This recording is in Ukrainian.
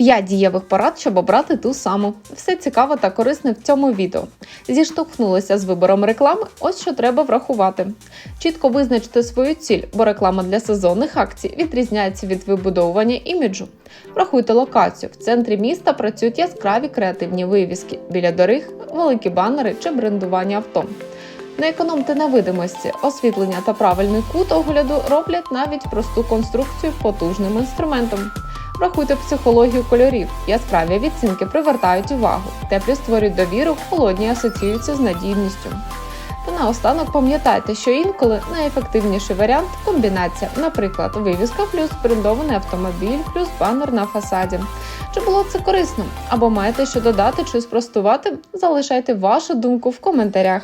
5 дієвих порад, щоб обрати ту саму. Все цікаво та корисне в цьому відео. Зіштовхнулися з вибором реклами. Ось що треба врахувати. Чітко визначте свою ціль, бо реклама для сезонних акцій відрізняється від вибудовування іміджу. Врахуйте локацію. В центрі міста працюють яскраві креативні вивіски, біля доріг, великі банери чи брендування авто. Не економте на видимості, освітлення та правильний кут огляду роблять навіть просту конструкцію потужним інструментом. Врахуйте психологію кольорів. Яскраві відцінки привертають увагу, теплі створюють довіру, холодні асоціюються з надійністю. Та наостанок пам'ятайте, що інколи найефективніший варіант комбінація, наприклад, вивіска плюс брендований автомобіль плюс банер на фасаді. Чи було це корисно? Або маєте що додати чи спростувати? Залишайте вашу думку в коментарях.